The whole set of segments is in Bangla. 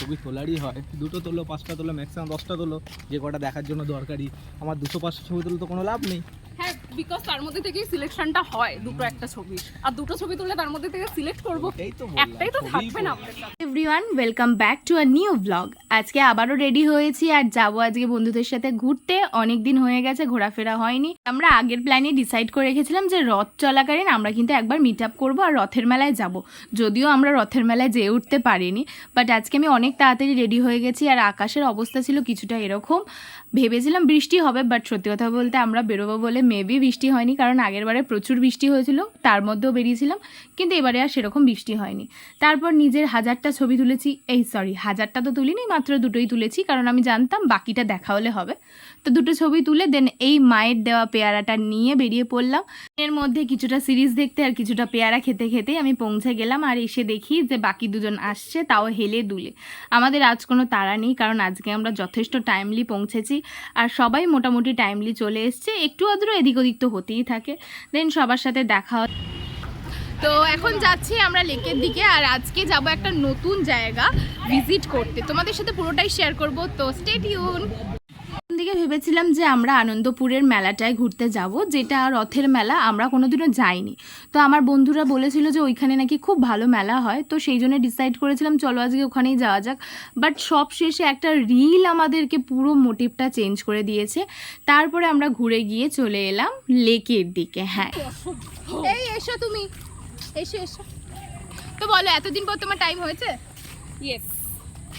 ছবি তোলারই হয়। দুটো তোলো, পাঁচটা তোলো ম্যাক্সিমাম দশটা তোলো, যে কটা দেখার জন্য দরকারি। আমার দুশো, পাঁচশো ছবি তুলতে তো কোনো লাভ নেই। বিকজ তার মধ্যে থেকেই সিলেকশনটা হয় দুটো একটা ছবি। আর দুটো ছবি তুললে তার মধ্যে থেকে সিলেক্ট করব একটাই তো থাকবে না। Everyone welcome back to a new blog আজকে আবারও রেডি হয়েছি আর যাব আজকে বন্ধুদের সাথে ঘুরতে। অনেক দিন হয়ে গেছে ঘোরাফেরা হয়নি। আমরা আগের প্ল্যানে ডিসাইড করে রেখেছিলাম যে রথ চলাকালীন আমরা কিন্তু একবার মিট আপ করব আর রথের মেলায় যাব। যদিও আমরা রথের মেলায় যেয়ে উঠতে পারিনি বাট আজকে আমি অনেক তাড়াতাড়ি রেডি হয়ে গেছি আর আকাশের অবস্থা ছিল কিছুটা এরকম। ভেবেছিলাম বৃষ্টি হবে বাট সত্যি কথা বলতে আমরা বেরোবো বলে মেবি বৃষ্টি হয়নি, কারণ আগের বারে প্রচুর বৃষ্টি হয়েছিল, তার মধ্যেও বেরিয়েছিলাম, কিন্তু এবারে আর সেরকম বৃষ্টি হয়নি। তারপর নিজের হাজারটা ছবি তুলেছি, এই সরি হাজারটা তো তুলিনি, মাত্র দুটোই তুলেছি, কারণ আমি জানতাম বাকিটা দেখা হলে হবে। তো দুটো ছবি তুলে দেন এই মায়ের দেওয়া পেয়ারাটা নিয়ে বেরিয়ে পড়লাম। এর মধ্যে কিছুটা সিরিজ দেখতে আর কিছুটা পেয়ারা খেতে খেতেই আমি পৌঁছে গেলাম আর এসে দেখি যে বাকি দুজন আসছে, তাও হেলে দুলে। আমাদের আজ কোনো তাড়া নেই, কারণ আজকে আমরা যথেষ্ট টাইমলি পৌঁছেছি, আর সবাই মোটামুটি টাইমলি চলে এসছে। একটু আধটু এদিক ওদিক তো হতেই থাকে। দেন সবার সাথে দেখা তো এখন যাচ্ছি আমরা লেকের দিকে আর আজকে যাব একটা নতুন জায়গা ভিজিট করতে। তোমাদের সাথে পুরোটাই শেয়ার করব, তো স্টেট টিউন দিকে ভেবেছিলাম যে আমরা আনন্দপুরের মেলাটায় ঘুরতে যাব যেটা রথের মেলা আমরা কোনোদিনও যাইনি। তো আমার বন্ধুরা বলেছিল যে ওইখানে নাকি খুব ভালো মেলা হয় তো সেই জন্য ডিসাইড করেছিলাম চলো আজকে ওখানেই যাওয়া যাক। বাট সব শেষে একটা রিল আমাদেরকে পুরো মোটিভটা চেঞ্জ করে দিয়েছে। তারপরে আমরা ঘুরে গিয়ে চলে এলাম লেকের দিকে হ্যাঁ। এই এসো তুমি। এসো এসো। তো বলো এতদিন পর তোমার টাইম হয়েছে? ইয়েস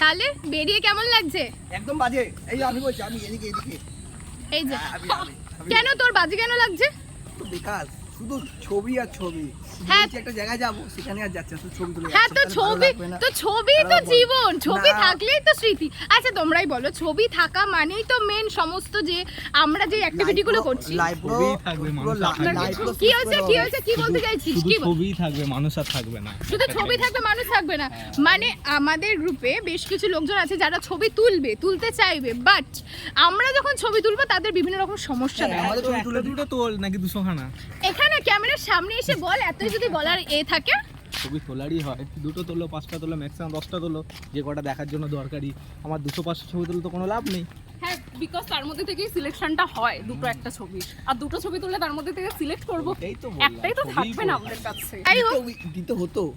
তাহলে বেরিয়ে কেমন লাগছে? একদম বাজে। এই আমি বলছি আমি এদিকে এদিকে। এই যে। আমি। কেন তোর বাজে কেন লাগছে? তো বেকার। শুধু ছবি আর ছবি। হ্যাঁ। একটা জায়গায় যাব সেখানে আর যাচ্ছে ছবি তুলে হ্যাঁ তো ছবি তো ছবি তো জীবন ছবি থাকলেই তো স্মৃতি। আচ্ছা তোমরাই বলো ছবি থাকা মানেই তো মেন সমস্ত যে আমরা যে অ্যাক্টিভিটি গুলো করছি। কি হয়েছে কি। হয়েছে কি বলতে চাইছিস? কি ছবিই থাকবে মানুষ আর থাকবে না। শুধু ছবি থাকবে মানুষ থাকবে না। মানে আমাদের গ্রুপে বেশ কিছু লোকজন আছে যারা ছবি তুলবে তুলতে চাইবে বাট আমরা যখন ছবি তুলবো তাদের বিভিন্ন রকম সমস্যা হ্যাঁ, দেখা আমাদের ছবি তুলে দুটো তোল নাকি দুশো খানা। এখানে ক্যামেরার সামনে এসে বল এতই যদি বলার এ থাকে। ছবি তোলারই হয়। দুটো তোলো পাঁচটা তোলো ম্যাক্সিমাম দশটা তোলো। যে কটা দেখার জন্য দরকারি। আমার দুশো পাঁচশো ছবি তুলো তো কোনো লাভ নেই। হ্যাঁ বিকজ তার মধ্যে থেকেই সিলেকশনটা হয় দুটো একটা ছবি। আর দুটো ছবি তুললে তার মধ্যে থেকে সিলেক্ট করব। এই তো বললাম, একটাই তো থাকবে না আমাদের কাছে। দিতে- হতো।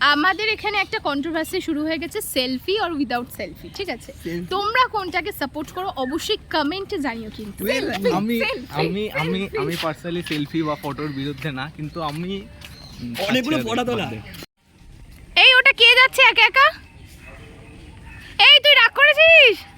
আমাদের এখানে একটা কন্ট্রোভার্সি শুরু হয়ে গেছে সেলফি আর উইদাউট সেলফি ঠিক আছে? তোমরা কোনটাকে সাপোর্ট করো অবশ্যই কমেন্টে জানিও কিন্তু। আমি আমি আমি আমি পার্সোনালি সেলফি বা ফটোর বিরুদ্ধে না কিন্তু আমি অনেকগুলো আচ্ছা, ফটো তোলা। এই ওটা কে যাচ্ছে একা একা? এই তুই রাগ করেছিস?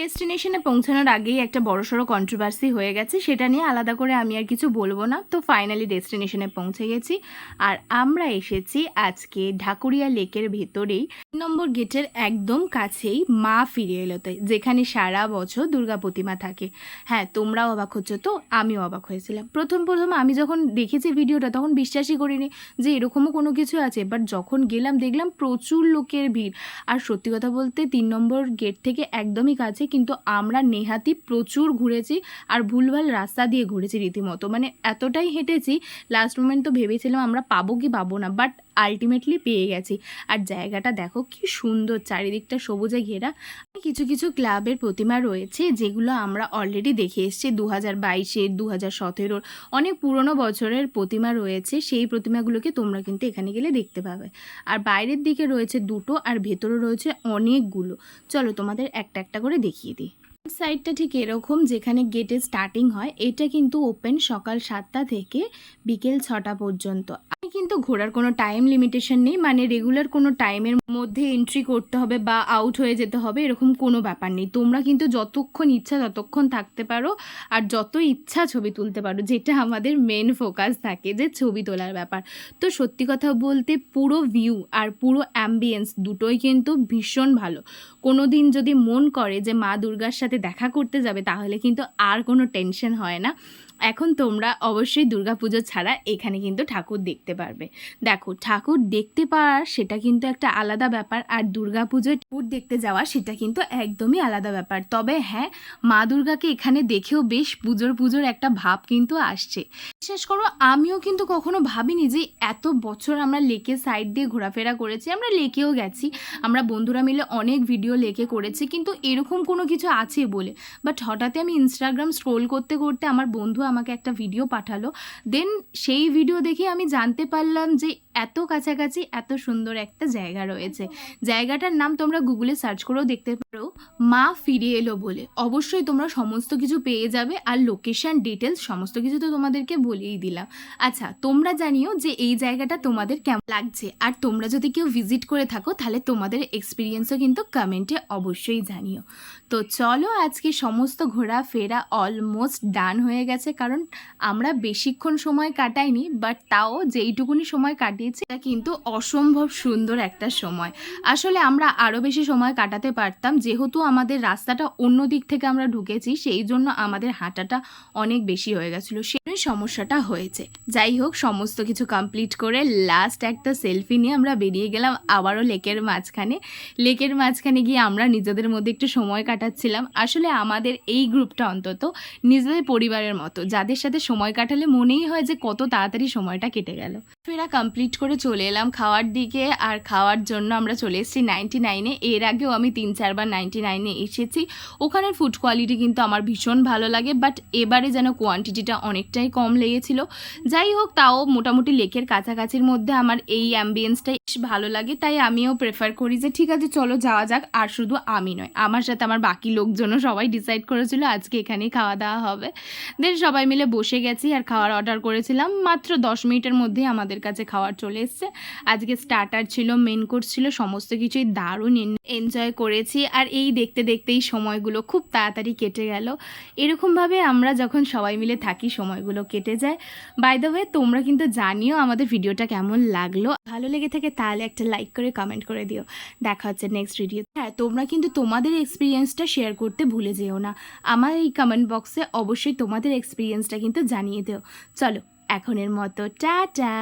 ডেস্টিনেশনে পৌঁছানোর আগেই একটা বড়সড় কন্ট্রোভার্সি হয়ে গেছে, সেটা নিয়ে আলাদা করে আমি আর কিছু বলব না। তো ফাইনালি ডেস্টিনেশনে পৌঁছে গেছি। আর আমরা এসেছি আজকে ঢাকুরিয়া লেকের ভেতরেই। নম্বর গেটের একদম কাছেই মা ফিরে এলোতে যেখানে সারা বছর দুর্গা প্রতিমা থাকে। হ্যাঁ তোমরাও অবাক হচ্ছ তো, আমিও অবাক হয়েছিলাম। প্রথম প্রথম আমি যখন দেখেছি ভিডিওটা, তখন বিশ্বাসই করিনি যে এরকমও কোনো কিছু আছে। বাট যখন গেলাম, দেখলাম প্রচুর লোকের ভিড়। আর সত্যি কথা বলতে, তিন নম্বর গেট থেকে একদমই কাছে কিন্তু আমরা নেহাতি প্রচুর ঘুরেছি আর ভুলভাল রাস্তা দিয়ে ঘুরেছি রীতিমতো। মানে এতটাই হেঁটেছি লাস্ট মোমেন্ট তো ভেবেছিলাম আমরা পাবো কি পাবো না বাট আলটিমেটলি পেয়ে গেছি। আর জায়গাটা দেখো কি সুন্দর, চারিদিকটা সবুজে ঘেরা। কিছু কিছু ক্লাবের প্রতিমা রয়েছে যেগুলো আমরা অলরেডি দেখে এসেছি দু হাজার বাইশের দু হাজার সতেরোর অনেক পুরনো বছরের প্রতিমা রয়েছে, সেই প্রতিমাগুলোকে তোমরা কিন্তু এখানে গেলে দেখতে পাবে। আর বাইরের দিকে রয়েছে দুটো আর ভেতরে রয়েছে অনেকগুলো। চলো তোমাদের একটা একটা করে দেখিয়ে দিই। সাইডটা ঠিক এরকম যেখানে গেটে স্টার্টিং হয়, এটা কিন্তু ওপেন সকাল সাতটা থেকে বিকেল ছটা পর্যন্ত। আমি কিন্তু ঘোরার কোনো টাইম লিমিটেশন নেই মানে রেগুলার কোনো টাইমের মধ্যে এন্ট্রি করতে হবে বা আউট হয়ে যেতে হবে, এরকম কোনো ব্যাপার নেই। তোমরা কিন্তু যতক্ষণ ইচ্ছা ততক্ষণ থাকতে পারো, আর যত ইচ্ছা ছবি তুলতে পারো, যেটা আমাদের মেন ফোকাস থাকে যে ছবি তোলার ব্যাপার। তো সত্যি কথা বলতে পুরো ভিউ আর পুরো অ্যাম্বিয়েন্স দুটোই কিন্তু ভীষণ ভালো। কোনো দিন যদি মন করে যে মা দুর্গার সাথে দেখা করতে যাবে তাহলে কিন্তু আর কোনো টেনশন হয় না। এখন তোমরা অবশ্যই দুর্গাপুজো ছাড়া এখানে কিন্তু ঠাকুর দেখতে পারবে। দেখো, ঠাকুর দেখতে পাওয়া সেটা কিন্তু একটা আলাদা ব্যাপার আর দুর্গাপুজোয় ঠাকুর দেখতে যাওয়া সেটা কিন্তু একদমই আলাদা ব্যাপার। তবে হ্যাঁ মা দুর্গাকে এখানে দেখেও বেশ পুজোর পুজোর একটা ভাব কিন্তু আসছে। বিশেষ করো, আমিও কিন্তু কখনো ভাবিনি যে এত বছর আমরা লেকের সাইড দিয়ে ঘোরাফেরা করেছি, আমরা লেকেও গেছি, আমরা বন্ধুরা মিলে অনেক ভিডিও লেকে করেছি, কিন্তু এরকম কোনো কিছু আছে বলে। বাট হঠাৎ আমি ইনস্টাগ্রাম স্ক্রোল করতে করতে আমার বন্ধু আমাকে একটা ভিডিও পাঠালো। দেন সেই ভিডিও দেখে আমি জানতে পারলাম যে এত কাছাকাছি এত সুন্দর একটা জায়গা রয়েছে। জায়গাটার নাম তোমরা গুগলে সার্চ করেও দেখতে পারো। মা ফিরে এলো বলে। অবশ্যই তোমরা সমস্ত কিছু পেয়ে যাবে আর লোকেশন ডিটেলস সমস্ত কিছু তো তোমাদেরকে বলেই দিলাম। আচ্ছা তোমরা জানিও যে এই জায়গাটা তোমাদের কেমন লাগছে। আর তোমরা যদি কেউ ভিজিট করে থাকো তাহলে তোমাদের এক্সপিরিয়েন্সও কিন্তু কমেন্টে অবশ্যই জানিও। তো চলো আজকে সমস্ত ঘোরাফেরা অলমোস্ট ডান হয়ে গেছে। কারণ আমরা বেশিক্ষণ সময় কাটাইনি বাট তাও যেইটুকুনি সময় কাটিয়েছি তা কিন্তু অসম্ভব সুন্দর একটা সময়। আসলে আমরা আরও বেশি সময় কাটাতে পারতাম, যেহেতু আমাদের রাস্তাটা অন্য দিক থেকে আমরা ঢুকেছি, সেই জন্য আমাদের হাঁটাটা অনেক বেশি হয়ে গেছিল সেই সমস্যাটা হয়েছে। যাই হোক, সমস্ত কিছু কমপ্লিট করে লাস্ট একটা সেলফি নিয়ে আমরা বেরিয়ে গেলাম আবারও লেকের মাঝখানে। লেকের মাঝখানে গিয়ে আমরা নিজেদের মধ্যে একটু সময় কাটাচ্ছিলাম। আসলে আমাদের এই গ্রুপটা অন্তত নিজেদের পরিবারের মতো, যাদের সাথে সময় কাটালে মনেই হয় যে কত তাড়াতাড়ি সময়টা কেটে গেল। ফেরা কমপ্লিট করে চলে এলাম খাওয়ার দিকে আর খাওয়ার জন্য আমরা চলে এসেছি নাইনটি নাইনে এর আগেও আমি তিন চারবার নাইনটি নাইনে এসেছি। ওখানের ফুড কোয়ালিটি কিন্তু আমার ভীষণ ভালো লাগে বাট এবারে যেন কোয়ান্টিটিটা অনেকটাই কম লেগেছিল। যাই হোক, তাও মোটামুটি লেকের কাছাকাছির মধ্যে আমার এই অ্যাম্বিয়েন্সটাই ভালো লাগে, তাই আমিও প্রেফার করি যে ঠিক আছে, চলো যাওয়া যাক। আর শুধু আমি নয়, আমার সাথে আমার বাকি লোকজনও সবাই ডিসাইড করেছিল আজকে এখানেই খাওয়া দাওয়া হবে। দেন সবাই মিলে বসে গেছি আর খাওয়ার অর্ডার করেছিলাম। মাত্র দশ মিনিটের মধ্যেই আমাদের কাছে খাওয়ার চলে এসছে। আজকে স্টার্টার ছিল মেন কোর্স ছিল, সমস্ত কিছুই দারুণ এনজয় করেছি। আর এই দেখতে দেখতেই সময়গুলো খুব তাড়াতাড়ি কেটে গেল। এরকমভাবে আমরা যখন সবাই মিলে থাকি, সময়গুলো কেটে যায়। বাই ওয়ে তোমরা কিন্তু জানিও আমাদের ভিডিওটা কেমন লাগল। ভালো লেগে থাকে তাহলে একটা লাইক করে কমেন্ট করে দিও। দেখা হচ্ছে নেক্সট ভিডিও হ্যাঁ তোমরা কিন্তু তোমাদের এক্সপিরিয়েন্সটা শেয়ার করতে ভুলে যেও না। আমার এই কমেন্ট বক্সে অবশ্যই তোমাদের এক্সপিরিয়েন্সটা কিন্তু জানিয়ে দিও। চলো, এখনের মতো, টাটা!